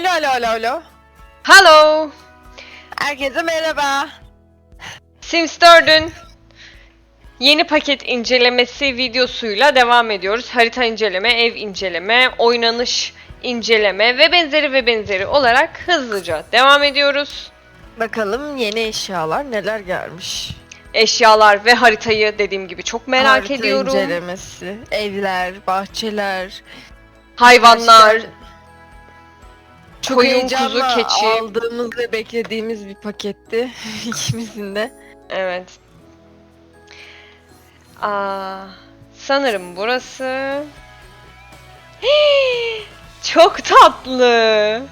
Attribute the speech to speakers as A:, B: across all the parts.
A: Alo alo alo alo.
B: Hello!
A: Herkese merhaba.
B: Sims 4'ün yeni paket incelemesi videosuyla devam ediyoruz. Harita inceleme, ev inceleme, oynanış inceleme ve benzeri ve benzeri olarak hızlıca devam ediyoruz.
A: Bakalım yeni eşyalar neler gelmiş.
B: Eşyalar ve haritayı dediğim gibi çok merak
A: Harita
B: ediyorum.
A: incelemesi, evler, bahçeler.
B: Hayvanlar,
A: Çok
B: koyun,
A: heyecanla
B: kuzu, keçi.
A: aldığımız ve beklediğimiz bir paketti ikimizin de.
B: Evet. Aa, sanırım burası. Çok tatlı.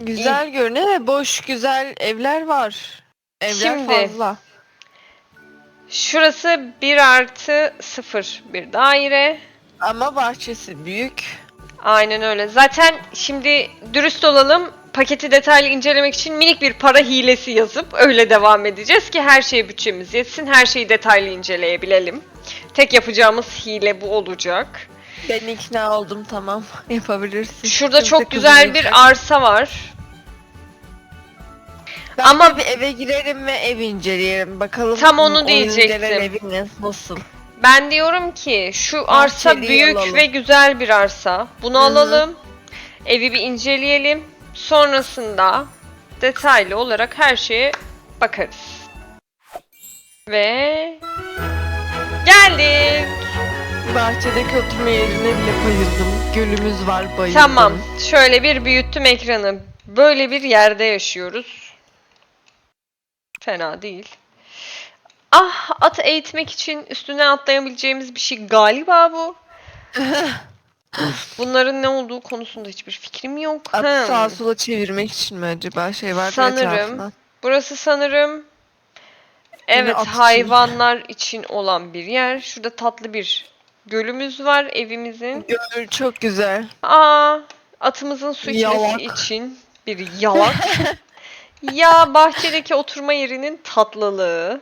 A: Güzel görünüyor ve boş güzel evler var. Evler
B: Şimdi-
A: fazla.
B: Şurası 1 artı 0 bir daire.
A: Ama bahçesi büyük.
B: Aynen öyle. Zaten şimdi dürüst olalım. Paketi detaylı incelemek için minik bir para hilesi yazıp öyle devam edeceğiz ki her şeye bütçemiz yetsin. Her şeyi detaylı inceleyebilelim. Tek yapacağımız hile bu olacak.
A: Ben ikna oldum tamam. Yapabilirsin.
B: Şurada
A: Kimse
B: çok güzel bir arsa var.
A: Ben
B: Ama-
A: Ama bir eve girelim ve ev inceleyelim. Bakalım
B: Tam onu
A: o
B: diyecektim.
A: eviniz nasıl?
B: Ben diyorum ki şu arsa
A: Bahçeliyi
B: büyük
A: alalım.
B: ve güzel bir arsa. Bunu
A: Hı hı.
B: alalım. Evi bir inceleyelim. Sonrasında detaylı olarak her şeye bakarız. Ve geldik.
A: Bahçedeki oturma yerine bile bayıldım. Gölümüz var bayıldım.
B: Tamam. Şöyle bir büyüttüm ekranı. Böyle bir yerde yaşıyoruz. Fena değil. Ah, at eğitmek için üstüne atlayabileceğimiz bir şey galiba bu. Bunların ne olduğu konusunda hiçbir fikrim yok.
A: Atı
B: Hmm.
A: sağa sola çevirmek için mi acaba şey var
B: Sanırım.
A: etrafına?
B: Burası sanırım evet
A: at için.
B: hayvanlar için olan bir yer. Şurada tatlı bir gölümüz var evimizin.
A: Göl çok güzel.
B: Aa, atımızın su içmesi
A: Yalak.
B: için bir yalak. ya bahçedeki oturma yerinin tatlılığı,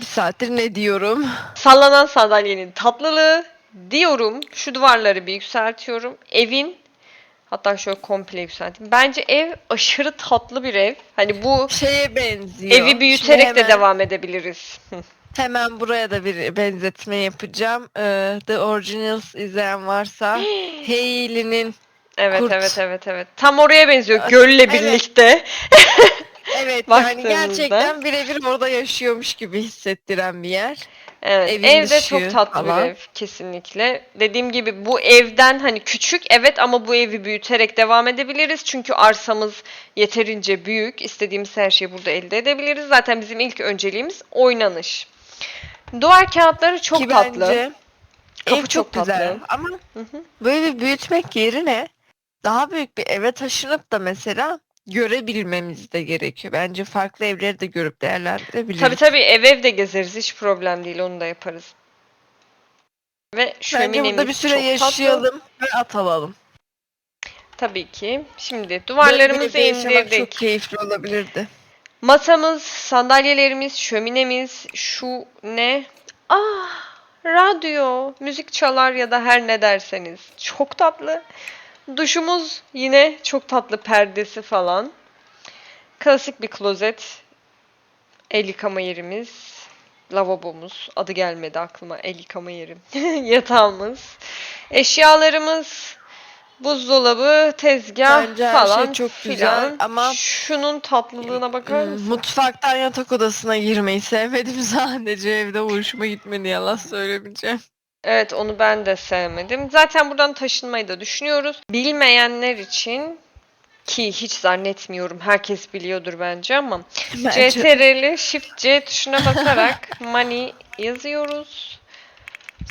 A: Bir saattir ne diyorum?
B: sallanan sandalyenin tatlılığı diyorum. Şu duvarları bir yükseltiyorum. Evin hatta şöyle komple yükselteyim. Bence ev aşırı tatlı bir ev. Hani bu
A: Şeye benziyor.
B: evi
A: Şimdi
B: büyüterek de
A: hemen-
B: devam edebiliriz.
A: Hemen buraya da bir benzetme yapacağım. Ee, The Originals izleyen varsa Hayley'nin
B: Evet
A: Kurt.
B: evet evet evet. Tam oraya benziyor gölle
A: Evet.
B: birlikte.
A: evet yani
B: Baktığımızda.
A: gerçekten birebir orada yaşıyormuş gibi hissettiren bir yer.
B: Evet,
A: Evin dışı
B: çok tatlı
A: falan.
B: bir ev kesinlikle. Dediğim gibi bu evden hani küçük evet ama bu evi büyüterek devam edebiliriz. Çünkü arsamız yeterince büyük. İstediğimiz her şeyi burada elde edebiliriz. Zaten bizim ilk önceliğimiz oynanış. Duvar kağıtları çok
A: Ki
B: tatlı.
A: bence
B: Kapı
A: ev
B: çok
A: çok, güzel
B: tatlı.
A: ama
B: Hı hı.
A: bu evi büyütmek yerine daha büyük bir eve taşınıp da mesela görebilmemiz de gerekiyor. Bence farklı evleri de görüp değerlendirebiliriz.
B: Tabii tabii ev ev de gezeriz. Hiç problem değil. Onu da yaparız. Ve
A: Bence
B: şöminemiz
A: burada bir süre
B: çok tatlı.
A: yaşayalım ve at alalım.
B: Tabii ki. Şimdi
A: Böyle bir
B: duvarlarımızı
A: evde yaşamak
B: indirdik.
A: çok keyifli olabilirdi.
B: Masamız, sandalyelerimiz, şöminemiz, şu ne? Ah, radyo, müzik çalar ya da her ne derseniz. Çok tatlı. Duşumuz yine çok tatlı perdesi falan. Klasik bir klozet. El yıkama yerimiz. Lavabomuz. Adı gelmedi aklıma. El yıkama yerim. Yatağımız. Eşyalarımız. Buzdolabı, tezgah
A: Bence her
B: falan
A: şey çok
B: filan.
A: güzel ama-
B: şunun tatlılığına bakar
A: Hmm,
B: mısın?
A: Mutfaktan yatak odasına girmeyi sevmedim sadece evde hoşuma gitmedi yalan söylemeyeceğim.
B: Evet onu ben de sevmedim. Zaten buradan taşınmayı da düşünüyoruz. Bilmeyenler için ki hiç zannetmiyorum herkes biliyordur bence ama
A: Bence-
B: CTRL'i Shift C tuşuna basarak money yazıyoruz.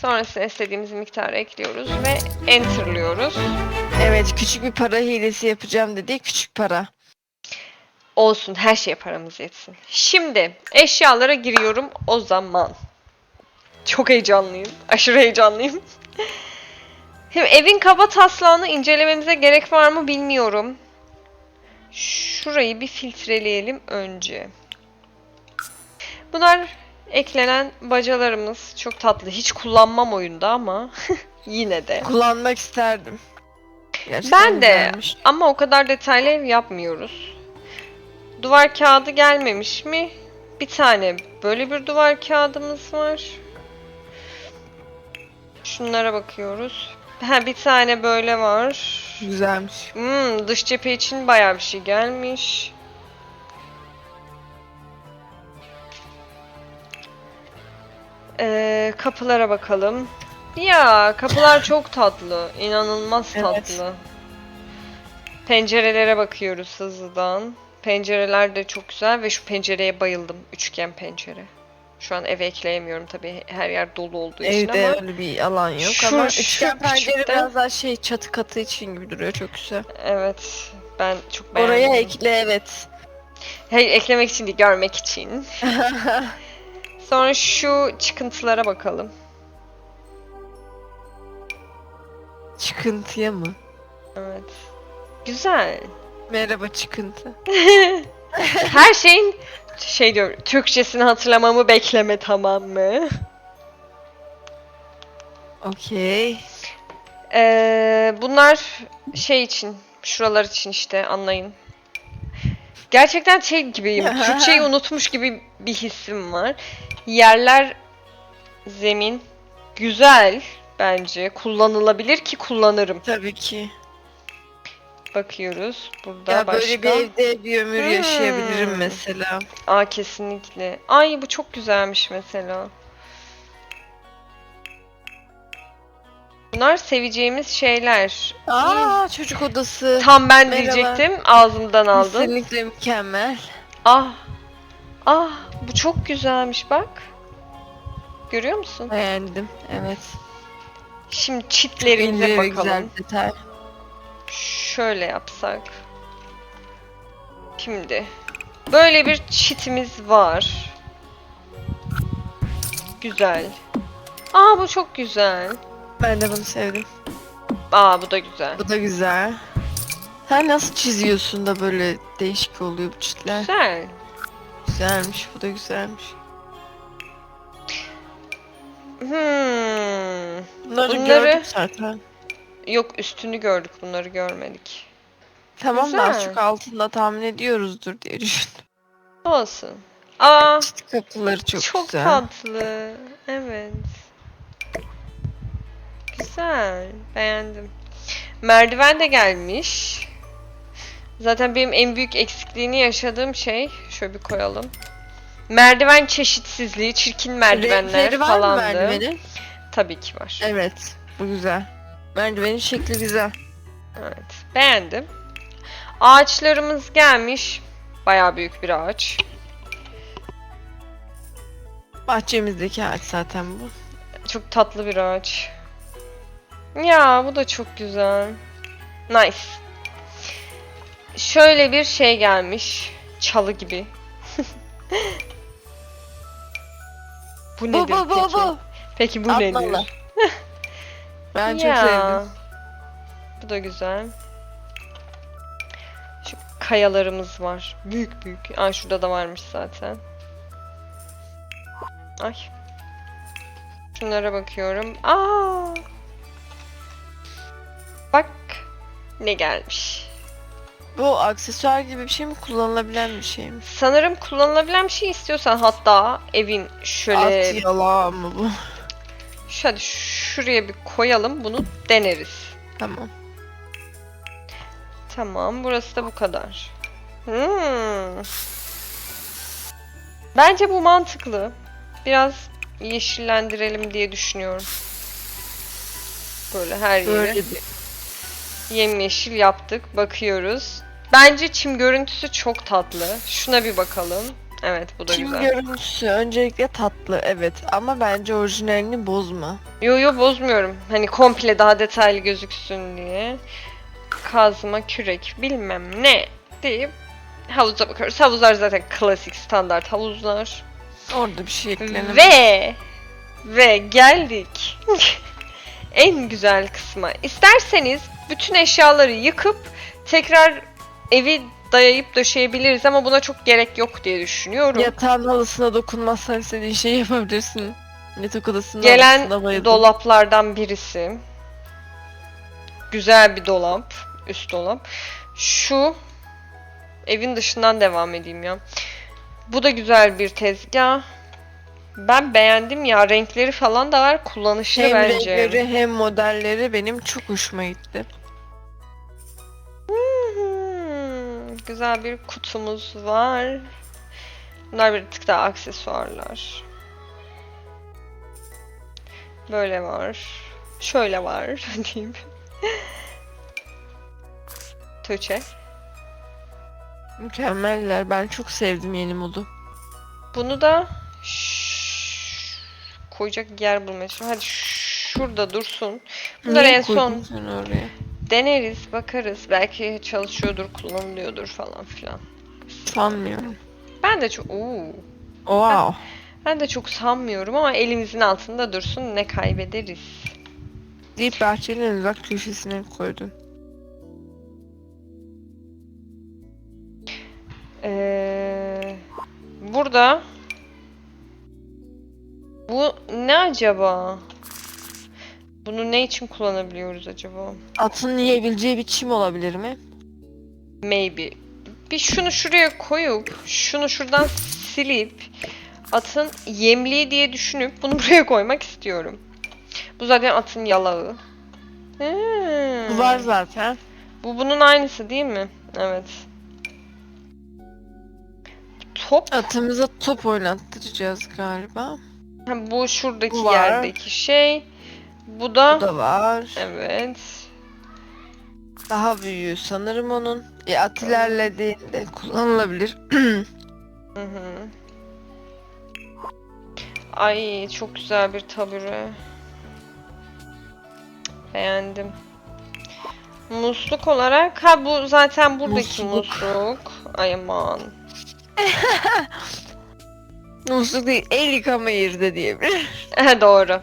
B: Sonrasında istediğimiz miktarı ekliyoruz ve enter'lıyoruz.
A: Evet küçük bir para hilesi yapacağım dedi küçük para.
B: Olsun her şeye paramız yetsin. Şimdi eşyalara giriyorum o zaman. Çok heyecanlıyım. Aşırı heyecanlıyım. Şimdi evin kaba taslağını incelememize gerek var mı bilmiyorum. Şurayı bir filtreleyelim önce. Bunlar eklenen bacalarımız. Çok tatlı. Hiç kullanmam oyunda ama yine de.
A: Kullanmak isterdim. Gerçekten
B: Ben de
A: güzelmiş.
B: ama o kadar detaylı ev yapmıyoruz. Duvar kağıdı gelmemiş mi? Bir tane böyle bir duvar kağıdımız var. Şunlara bakıyoruz. Ha bir tane böyle var.
A: Güzelmiş.
B: Hmm, dış cephe için bayağı bir şey gelmiş. Ee, kapılara bakalım. Ya kapılar çok tatlı. İnanılmaz
A: Evet.
B: tatlı. Pencerelere bakıyoruz hızlıdan. Pencereler de çok güzel ve şu pencereye bayıldım. Üçgen pencere. Şu an eve ekleyemiyorum tabii her yer dolu olduğu için
A: Evde
B: ama
A: öyle bir alan yok
B: Şu-
A: ama
B: şu
A: üçgen pencere
B: küçükten-
A: biraz daha şey çatı katı için gibi duruyor çok güzel.
B: evet ben çok beğendim.
A: Oraya ekle evet.
B: Hey, eklemek için değil, görmek için. Sonra şu çıkıntılara bakalım.
A: Çıkıntıya mı?
B: Evet. Güzel.
A: Merhaba çıkıntı.
B: Her şeyin şey diyor, Türkçesini hatırlamamı bekleme tamam mı?
A: Okey.
B: Ee, bunlar şey için, şuralar için işte anlayın. Gerçekten şey gibiyim, Türkçeyi unutmuş gibi bir hissim var. Yerler, zemin güzel bence. Kullanılabilir ki kullanırım.
A: Tabii ki.
B: Bakıyoruz. Burada
A: Ya
B: başka.
A: böyle bir evde bir ömür
B: Hmm.
A: yaşayabilirim mesela.
B: Aa kesinlikle. Ay bu çok güzelmiş mesela. Bunlar seveceğimiz şeyler.
A: Aa çocuk odası.
B: Tam ben
A: Merhaba.
B: diyecektim. Ağzımdan aldım.
A: Kesinlikle mükemmel.
B: Ah. Ah bu çok güzelmiş bak. Görüyor musun?
A: Beğendim. Evet.
B: Şimdi çitlerimize bakalım.
A: güzel detay.
B: Şöyle yapsak. Şimdi böyle bir çitimiz var. Güzel. Aa bu çok güzel.
A: Ben de bunu sevdim.
B: Aa bu da güzel.
A: Bu da güzel. Sen nasıl çiziyorsun da böyle değişik oluyor bu çitler?
B: Güzel.
A: Güzelmiş. Bu da güzelmiş.
B: Hmm.
A: Bunları,
B: Bunları-
A: gördük zaten.
B: Yok üstünü gördük bunları görmedik.
A: Tamam da az
B: Güzel.
A: çok altında tahmin ediyoruzdur diye düşündüm.
B: Olsun. Aa
A: Çit kapıları çok,
B: çok,
A: güzel.
B: tatlı. Evet. Güzel. Beğendim. Merdiven de gelmiş. Zaten benim en büyük eksikliğini yaşadığım şey şöyle bir koyalım. Merdiven çeşitsizliği, çirkin merdivenler
A: Renkleri var mı
B: falandı.
A: merdivenin?
B: Tabii ki var.
A: Evet. Bu güzel. Merdivenin şekli güzel.
B: Evet. Beğendim. Ağaçlarımız gelmiş. Bayağı büyük bir ağaç.
A: Bahçemizdeki ağaç zaten bu.
B: Çok tatlı bir ağaç. Ya bu da çok güzel. Nice. Şöyle bir şey gelmiş. Çalı gibi. bu
A: Bu
B: nedir
A: bu bu
B: peki?
A: bu.
B: Peki bu
A: Atmalı.
B: nedir?
A: Ben
B: Ya,
A: çok sevdim.
B: Bu da güzel. Şu kayalarımız var. Büyük büyük. Aa şurada da varmış zaten. Ay. Şunlara bakıyorum. Aa. Bak ne gelmiş.
A: Bu aksesuar gibi bir şey mi kullanılabilen bir şey mi?
B: Sanırım kullanılabilen bir şey istiyorsan hatta evin şöyle
A: At yalağı mı bu?
B: şöyle şuraya bir koyalım bunu deneriz.
A: Tamam.
B: Tamam, burası da bu kadar. Hmm. Bence bu mantıklı. Biraz yeşillendirelim diye düşünüyorum. Böyle her yeri yemyeşil yaptık. Bakıyoruz. Bence çim görüntüsü çok tatlı. Şuna bir bakalım. Evet, bu da
A: Çim
B: güzel.
A: görüntüsü öncelikle tatlı evet ama bence orijinalini bozma.
B: Yo yo bozmuyorum. Hani komple daha detaylı gözüksün diye. Kazma, kürek, bilmem ne deyip havuza bakıyoruz. Havuzlar zaten klasik standart havuzlar.
A: Orada bir şey eklenemez.
B: Ve ve geldik. en güzel kısma. İsterseniz bütün eşyaları yıkıp tekrar evi dayayıp döşeyebiliriz ama buna çok gerek yok diye düşünüyorum.
A: Yatağın halısına dokunmazsan istediğin şeyi yapabilirsin. Yatak odasının
B: Gelen
A: halısına bayıldım.
B: dolaplardan birisi. güzel bir dolap. Üst dolap. Şu evin dışından devam edeyim ya. Bu da güzel bir tezgah. Ben beğendim ya. Renkleri falan da var. Kullanışlı
A: Hem
B: bence.
A: renkleri hem modelleri benim çok hoşuma gitti.
B: Güzel bir kutumuz var. Bunlar bir tık daha aksesuarlar. Böyle var. Şöyle var diyeyim. Tuğçe.
A: Mükemmeller. Ben çok sevdim yeni modu.
B: Bunu da koyacak yer bulmaya çalışıyorum. Hadi şurada dursun. Bunları
A: Niye
B: en son
A: sen oraya?
B: Deneriz, bakarız. Belki çalışıyordur, kullanılıyordur falan filan.
A: Sanmıyorum.
B: Ben de çok... Oo.
A: Wow.
B: Ben de çok sanmıyorum ama elimizin altında dursun ne kaybederiz.
A: Deyip bahçenin uzak köşesine koydun.
B: Ee, burada bu ne acaba? Bunu ne için kullanabiliyoruz acaba?
A: Atın yiyebileceği bir çim olabilir mi?
B: Maybe. Bir şunu şuraya koyup şunu şuradan silip atın yemliği diye düşünüp bunu buraya koymak istiyorum. Bu zaten atın yalağı. Hmm.
A: Bu var zaten.
B: Bu bunun aynısı değil mi? Evet. Top.
A: Atımıza top oynattıracağız galiba.
B: Ha, bu şuradaki
A: Bu var.
B: yerdeki şey. Bu da,
A: Bu da var.
B: evet.
A: Daha büyüğü sanırım onun. E, at ilerlediğinde kullanılabilir.
B: Hı hı. Ay çok güzel bir tabure. Beğendim. Musluk olarak ha bu zaten buradaki
A: Musluk.
B: musluk. Ay aman.
A: Musluk değil, el yıkama yeri de diyebilir.
B: Doğru.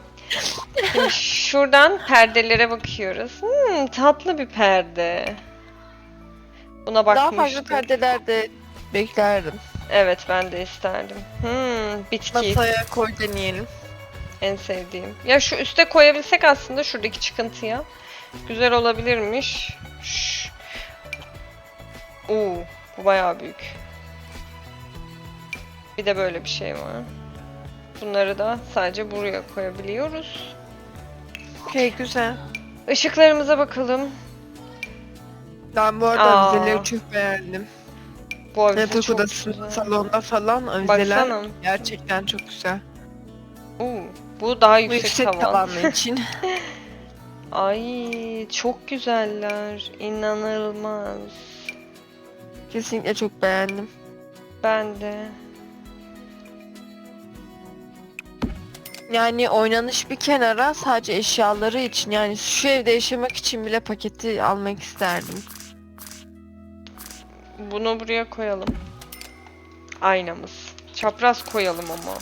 B: Şimdi şuradan perdelere bakıyoruz. Hmm, tatlı bir perde. Buna
A: Daha
B: bakmıştım.
A: farklı perdeler de beklerdim.
B: Evet ben de isterdim. Hmm, bitki
A: Masaya koy deneyelim.
B: en sevdiğim. Ya şu üste koyabilsek aslında şuradaki çıkıntıya. Güzel olabilirmiş. Şş. Oo, bu bayağı büyük. Bir de böyle bir şey var. Bunları da sadece buraya koyabiliyoruz.
A: Okey güzel.
B: Işıklarımıza bakalım.
A: Ben bu arada
B: Aa.
A: avizeleri çok beğendim.
B: Bu avize
A: Yatak
B: çok
A: odası,
B: güzel.
A: salonda falan
B: Baksana.
A: gerçekten çok güzel.
B: Oo, bu daha
A: Bu
B: yüksek,
A: yüksek
B: tavan.
A: tavanlı için.
B: Ay çok güzeller. İnanılmaz.
A: Kesinlikle çok beğendim.
B: Ben de.
A: Yani oynanış bir kenara sadece eşyaları için yani şu evde yaşamak için bile paketi almak isterdim.
B: Bunu buraya koyalım. Aynamız. Çapraz koyalım ama.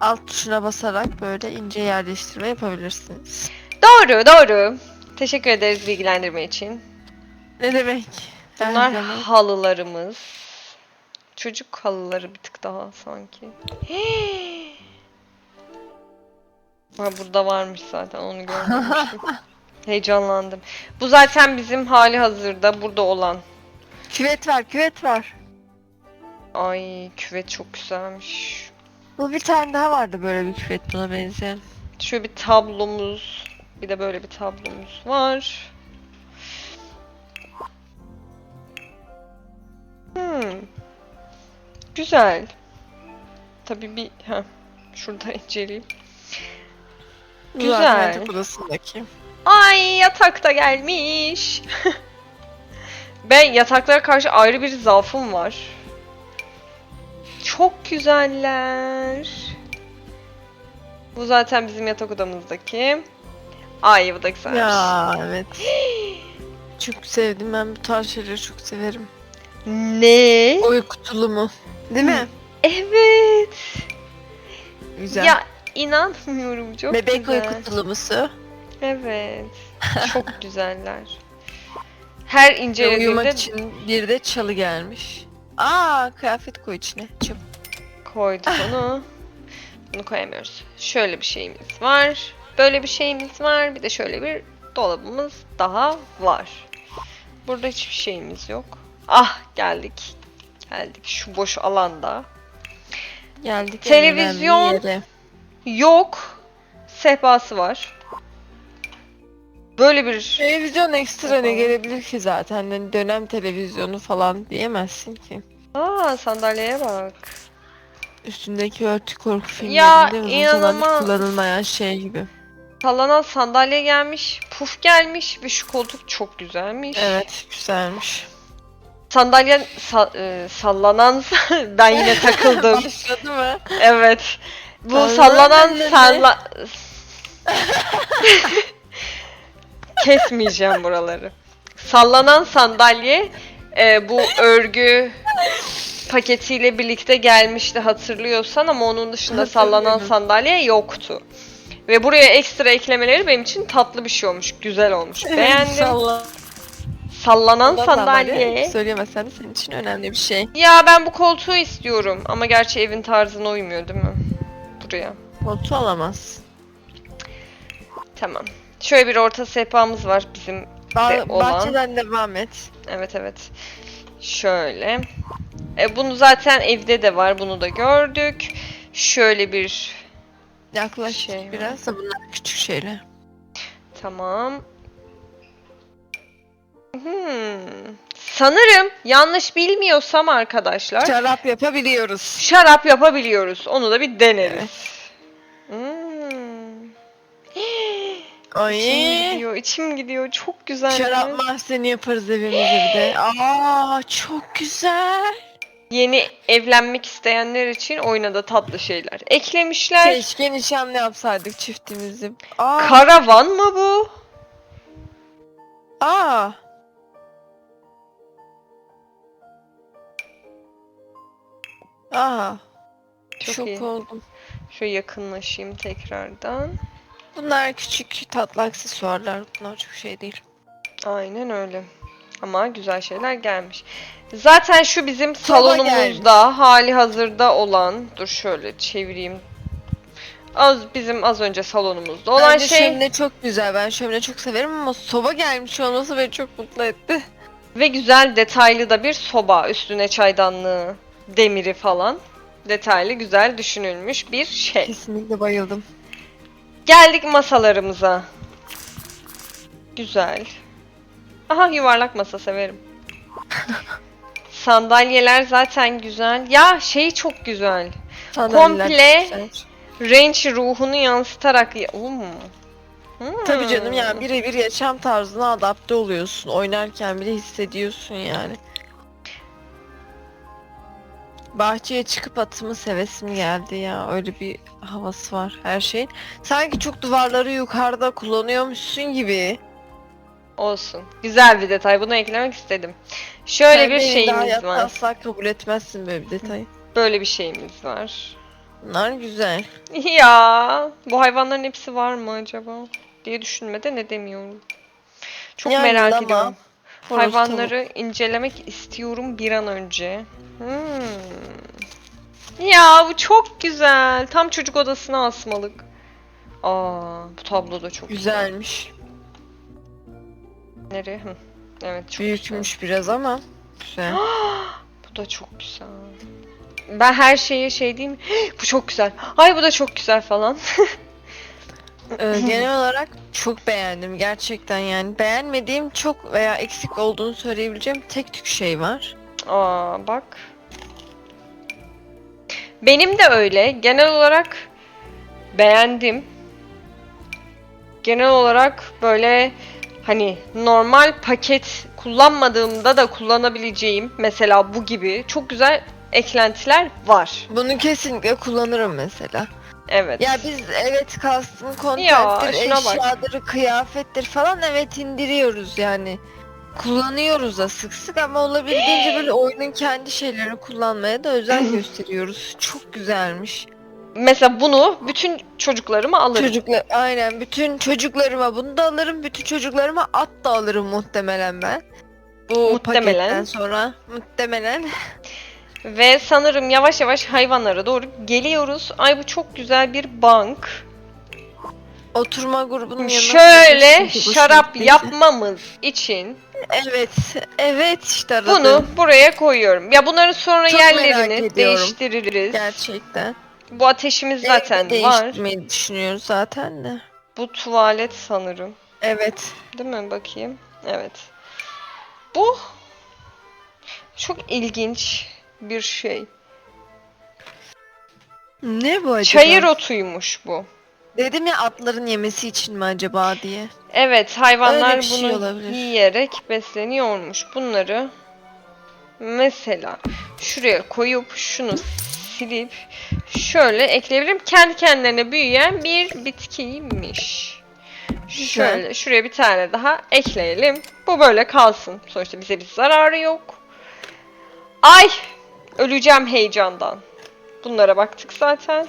A: Alt tuşuna basarak böyle ince yerleştirme yapabilirsiniz.
B: Doğru, doğru. Teşekkür ederiz bilgilendirme için.
A: Ne demek?
B: Bunlar
A: zaman.
B: halılarımız. Çocuk halıları bir tık daha sanki. Ha, burada varmış zaten onu görmemiştim. Heyecanlandım. Bu zaten bizim hali hazırda burada olan.
A: Küvet var, küvet var.
B: Ay küvet çok güzelmiş.
A: Bu bir tane daha vardı böyle bir küvet buna benzeyen.
B: Şöyle bir tablomuz, bir de böyle bir tablomuz var. Hmm. Güzel. Tabii bir ha şurada inceleyeyim. Güzel.
A: yatak odasındaki.
B: Ay yatak da gelmiş. ben yataklara karşı ayrı bir zaafım var. Çok güzeller. Bu zaten bizim yatak odamızdaki. Ay bu da güzelmiş.
A: Ya evet. çok sevdim ben bu tarz şeyleri çok severim.
B: Ne?
A: Oy kutulu mu? Değil mi?
B: Evet.
A: Güzel.
B: Ya inanmıyorum çok
A: Bebek oy
B: güzel.
A: kutulumusu.
B: Evet. Çok güzeller. Her
A: Ve
B: incelediğimde
A: uyumak için bir de çalı gelmiş. Aa kıyafet koy içine. Çabuk.
B: koyduk onu. Bunu koyamıyoruz. Şöyle bir şeyimiz var. Böyle bir şeyimiz var. Bir de şöyle bir dolabımız daha var. Burada hiçbir şeyimiz yok. Ah geldik. Geldik şu boş alanda.
A: Geldik
B: Televizyon. Yok. Sehpası var. Böyle bir
A: Televizyon ekstra ne gelebilir ki zaten? Hani dönem televizyonu falan diyemezsin ki.
B: Aa sandalyeye bak.
A: Üstündeki örtü korku
B: Ya,
A: filmlerinde zamandır
B: inanılmaz.
A: kullanılmayan şey gibi.
B: Sallanan sandalye gelmiş, puf gelmiş ve şu koltuk çok güzelmiş.
A: Evet güzelmiş.
B: Sandalye sa- e, sallanan ben yine takıldım.
A: Başladı mı?
B: evet. Bu
A: Sallanan
B: sallanan
A: ne?
B: salla Kesmeyeceğim buraları. Sallanan sandalye e, bu örgü paketiyle birlikte gelmişti hatırlıyorsan ama onun dışında sallanan
A: Hatırlıyorum.
B: sandalye yoktu. Ve buraya ekstra eklemeleri benim için tatlı bir şey olmuş, güzel olmuş. Beğendim.
A: Salla-
B: Sallanan
A: Sallanan
B: sandalye.
A: Söyleyemezsem de senin için önemli bir şey.
B: Ya ben bu koltuğu istiyorum ama gerçi evin tarzına uymuyor değil mi? Buraya.
A: Koltuğu alamaz.
B: Tamam. Şöyle bir orta sehpamız var bizim.
A: Ba-
B: olan.
A: bahçeden devam et.
B: Evet evet. Şöyle. E, bunu zaten evde de var. Bunu da gördük. Şöyle bir
A: Yaklaş
B: Şey
A: biraz da bunlar küçük şeyler.
B: tamam. Hmm. Sanırım yanlış bilmiyorsam arkadaşlar
A: Şarap yapabiliyoruz.
B: şarap yapabiliyoruz. Onu da bir deneriz. Hmm.
A: Ay.
B: İçim gidiyor, içim gidiyor. Çok güzel.
A: Şarap mahzeni yaparız evimizde bir de. Aa çok güzel.
B: Yeni evlenmek isteyenler için oyuna tatlı şeyler eklemişler.
A: Keşke nişanlı yapsaydık çiftimizi. Aa.
B: Karavan mı bu?
A: Aa. Aa.
B: Çok
A: Şok
B: iyi.
A: oldum.
B: Şöyle yakınlaşayım tekrardan.
A: Bunlar küçük tatlı aksesuarlar. Bunlar çok şey değil.
B: Aynen öyle. Ama güzel şeyler gelmiş. Zaten şu bizim salonumuzda hali hazırda olan dur şöyle çevireyim. Az bizim az önce salonumuzda olan
A: Bence
B: şey
A: şömine çok güzel. Ben şömine çok severim ama soba gelmiş olması beni çok mutlu etti.
B: ve güzel detaylı da bir soba üstüne çaydanlığı, demiri falan. Detaylı güzel düşünülmüş bir şey.
A: Kesinlikle bayıldım.
B: Geldik masalarımıza. Güzel. Aha yuvarlak masa severim. Sandalyeler zaten güzel. Ya şey çok güzel.
A: Sandalyeler
B: Komple-
A: güzel.
B: Range ruhunu yansıtarak... ya- Oo. Hmm.
A: Tabii canım yani birebir yaşam tarzına adapte oluyorsun. Oynarken bile hissediyorsun yani. Bahçeye çıkıp atımı sevesim geldi ya. Öyle bir havası var her şeyin. Sanki çok duvarları yukarıda kullanıyormuşsun gibi.
B: Olsun. Güzel bir detay. Bunu eklemek istedim. Şöyle
A: Sen
B: bir
A: beni daha
B: şeyimiz var.
A: asla kabul etmezsin böyle bir detayı.
B: Böyle bir şeyimiz var.
A: Bunlar güzel.
B: Ya bu hayvanların hepsi var mı acaba? diye düşünmeden edemiyorum. Çok
A: Yani
B: merak
A: lama,
B: ediyorum.
A: Horoz,
B: Hayvanları incelemek istiyorum bir an önce. Hmm. Ya bu çok güzel. Tam çocuk odasına asmalık. Aa, bu tablo da çok
A: tavuk. Güzelmiş.
B: güzel. Nereye? Hı. Evet çok güzel.
A: Büyükmüş biraz ama güzel.
B: Bu da çok güzel. Ben her şeye şey diyeyim. bu çok güzel. Ay bu da çok güzel falan.
A: Ee, genel olarak çok beğendim gerçekten yani. Beğenmediğim çok veya eksik olduğunu söyleyebileceğim tek tük şey var.
B: Aa bak. Benim de öyle. Genel olarak beğendim. Genel olarak böyle hani normal paket kullanmadığımda da kullanabileceğim mesela bu gibi çok güzel eklentiler var.
A: Bunu kesinlikle kullanırım mesela.
B: Evet.
A: Ya biz evet
B: Ya,
A: content'tir,
B: şuna bak.
A: eşyadır, kıyafettir falan evet indiriyoruz yani. Kullanıyoruz da sık sık ama olabildiğince böyle oyunun kendi şeylerini kullanmaya da özen gösteriyoruz. Çok güzelmiş.
B: Mesela bunu bütün çocuklarıma alırım.
A: Çocuklar aynen bütün çocuklarıma bunu da alırım. Bütün çocuklarıma at da alırım muhtemelen ben. Bu
B: Muhtemelen.
A: paketten sonra muhtemelen.
B: Ve sanırım yavaş yavaş hayvanlara doğru geliyoruz. Ay bu çok güzel bir bank.
A: Oturma grubunun yanına
B: Şöyle şarap yapmamız için
A: Evet. Evet işte aradım.
B: bunu buraya koyuyorum. Ya bunların sonra
A: Çok
B: yerlerini değiştiririz.
A: Gerçekten.
B: Bu ateşimiz zaten
A: Evde
B: var.
A: değiştirmeyi düşünüyoruz zaten de.
B: Bu tuvalet sanırım.
A: Evet.
B: Değil mi? Bakayım. Evet. Bu çok ilginç bir şey.
A: Ne bu acaba?
B: Çayır otuymuş bu.
A: Dedim ya atların yemesi için mi acaba diye.
B: Evet, hayvanlar
A: Öyle bir şey
B: bunu
A: olabilir.
B: yiyerek besleniyormuş. Bunları mesela şuraya koyup şunu silip şöyle ekleyebilirim. Kendi kendilerine büyüyen bir bitkiymiş.
A: Güzel.
B: Şöyle şuraya bir tane daha ekleyelim. Bu böyle kalsın. Sonuçta bize bir zararı yok. Ay! Öleceğim heyecandan. Bunlara baktık zaten.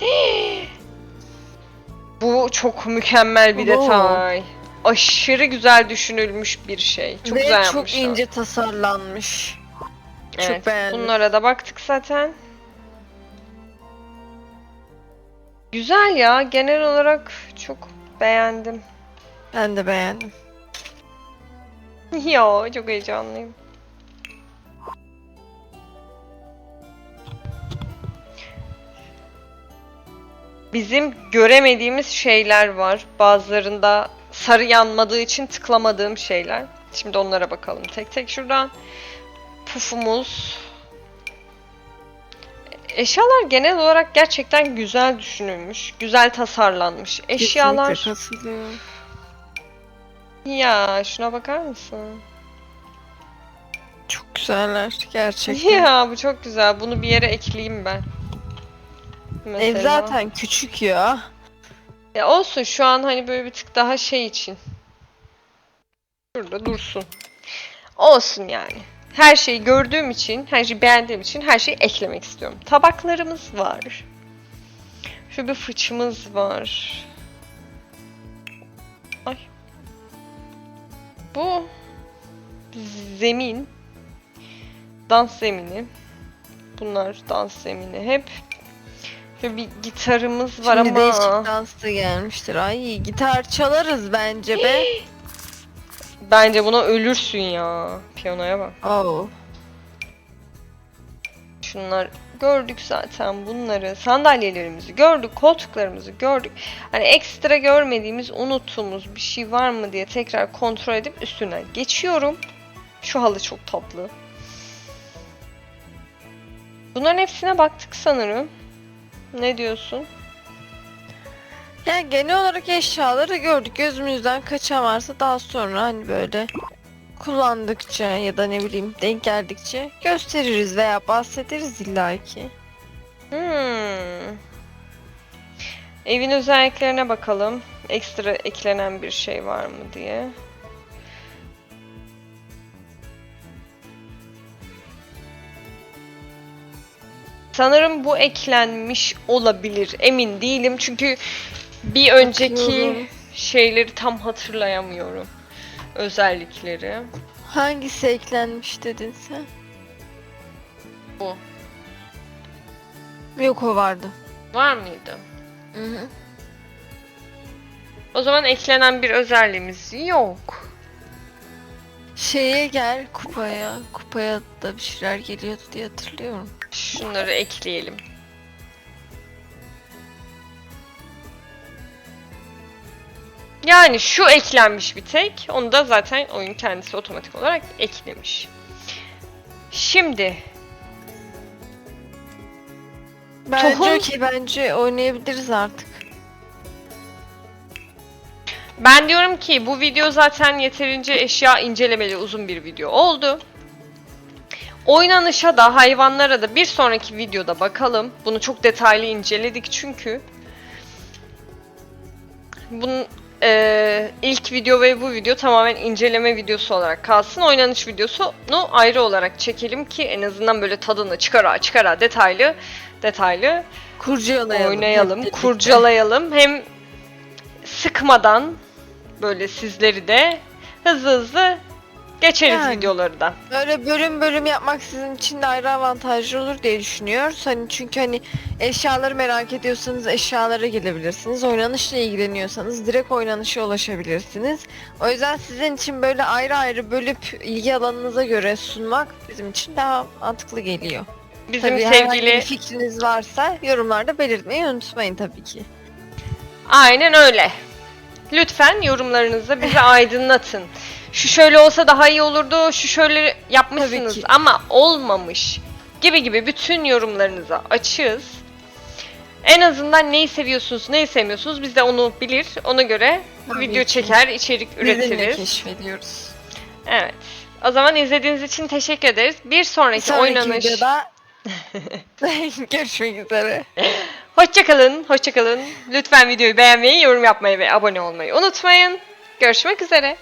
B: Bu çok mükemmel bir detay. Aşırı güzel düşünülmüş bir şey. Çok
A: Ve
B: güzel
A: çok
B: yapmışlar.
A: ince tasarlanmış.
B: Evet,
A: Çok beğendim.
B: Bunlara da baktık zaten. Güzel ya. Genel olarak çok beğendim.
A: Ben de beğendim.
B: ya çok heyecanlıyım. Bizim göremediğimiz şeyler var. Bazılarında sarı yanmadığı için tıklamadığım şeyler. Şimdi onlara bakalım tek tek şuradan. Pufumuz. Eşyalar genel olarak gerçekten güzel düşünülmüş. Güzel tasarlanmış. Eşyalar. Ya şuna bakar mısın?
A: Çok güzeller gerçekten.
B: Ya bu çok güzel. Bunu bir yere ekleyeyim ben.
A: Ev zaten küçük ya.
B: Ya olsun şu an hani böyle bir tık daha şey için. Şurada dursun. Olsun yani. Her şeyi gördüğüm için, her şeyi beğendiğim için her şeyi eklemek istiyorum. Tabaklarımız var. Şu bir fıçımız var. Ay. Bu zemin. Dans zemini. Bunlar dans zemini hep. Şöyle bir gitarımız var
A: Şimdi
B: ama.
A: değişik dans da gelmiştir. Ay gitar çalarız bence be.
B: Bence buna ölürsün ya. Piyanoya bak.
A: Oo.
B: Şunlar gördük zaten bunları. Sandalyelerimizi gördük, koltuklarımızı gördük. Hani ekstra görmediğimiz, unuttuğumuz bir şey var mı diye tekrar kontrol edip üstünden geçiyorum. Şu halı çok tatlı. Bunların hepsine baktık sanırım. Ne diyorsun?
A: Yani genel olarak eşyaları gördük. Gözümüzden kaçan varsa daha sonra hani böyle kullandıkça ya da ne bileyim denk geldikçe gösteririz veya bahsederiz illaki.
B: Hmm. Evin özelliklerine bakalım. Ekstra eklenen bir şey var mı diye. Sanırım bu eklenmiş olabilir. Emin değilim çünkü bir önceki
A: Bakıyorum.
B: şeyleri tam hatırlayamıyorum. Özellikleri.
A: Hangisi eklenmiş dedin sen?
B: Bu.
A: Yok o vardı.
B: Var mıydı?
A: Hı hı.
B: O zaman eklenen bir özelliğimiz yok.
A: Şeye gel kupaya. Kupaya da bir şeyler geliyordu diye hatırlıyorum.
B: Şunları ekleyelim. Yani şu eklenmiş bir tek. Onu da zaten oyun kendisi otomatik olarak eklemiş. Şimdi
A: Bence
B: Tohum-
A: ki bence oynayabiliriz artık.
B: ben diyorum ki bu video zaten yeterince eşya incelemeli uzun bir video oldu. Oynanışa da hayvanlara da bir sonraki videoda bakalım. Bunu çok detaylı inceledik çünkü. Bunun eee, ilk video ve bu video tamamen inceleme videosu olarak kalsın. Oynanış videosunu ayrı olarak çekelim ki en azından böyle tadını çıkara çıkara detaylı detaylı
A: Kurcalayalım.
B: oynayalım,
A: hep
B: kurcalayalım. Hem sıkmadan böyle sizleri de hızlı hızlı geçeriz
A: Yani.
B: videoları da.
A: Böyle bölüm bölüm yapmak sizin için de ayrı avantajlı olur diye düşünüyoruz. Hani çünkü hani eşyaları merak ediyorsanız eşyalara gelebilirsiniz. Oynanışla ilgileniyorsanız direkt oynanışa ulaşabilirsiniz. O yüzden sizin için böyle ayrı ayrı bölüp ilgi alanınıza göre sunmak bizim için daha mantıklı geliyor.
B: Bizim
A: tabii herhangi
B: sevgili
A: bir fikriniz varsa yorumlarda belirtmeyi unutmayın tabii ki.
B: Aynen öyle. Lütfen yorumlarınızda bizi aydınlatın. Şu şöyle olsa daha iyi olurdu, şu şöyle yapmışsınız ama olmamış gibi gibi bütün yorumlarınıza açığız. En azından neyi seviyorsunuz, neyi sevmiyorsunuz biz de onu bilir. Ona göre
A: Tabii
B: video
A: ki.
B: çeker, içerik üretiriz.
A: keşfediyoruz.
B: Evet. O zaman izlediğiniz için teşekkür ederiz. Bir
A: Bir
B: sonraki,
A: sonraki
B: oynanış.
A: videoda görüşmek üzere.
B: Hoşçakalın, hoşçakalın. Lütfen videoyu beğenmeyi, yorum yapmayı ve abone olmayı unutmayın. Görüşmek üzere.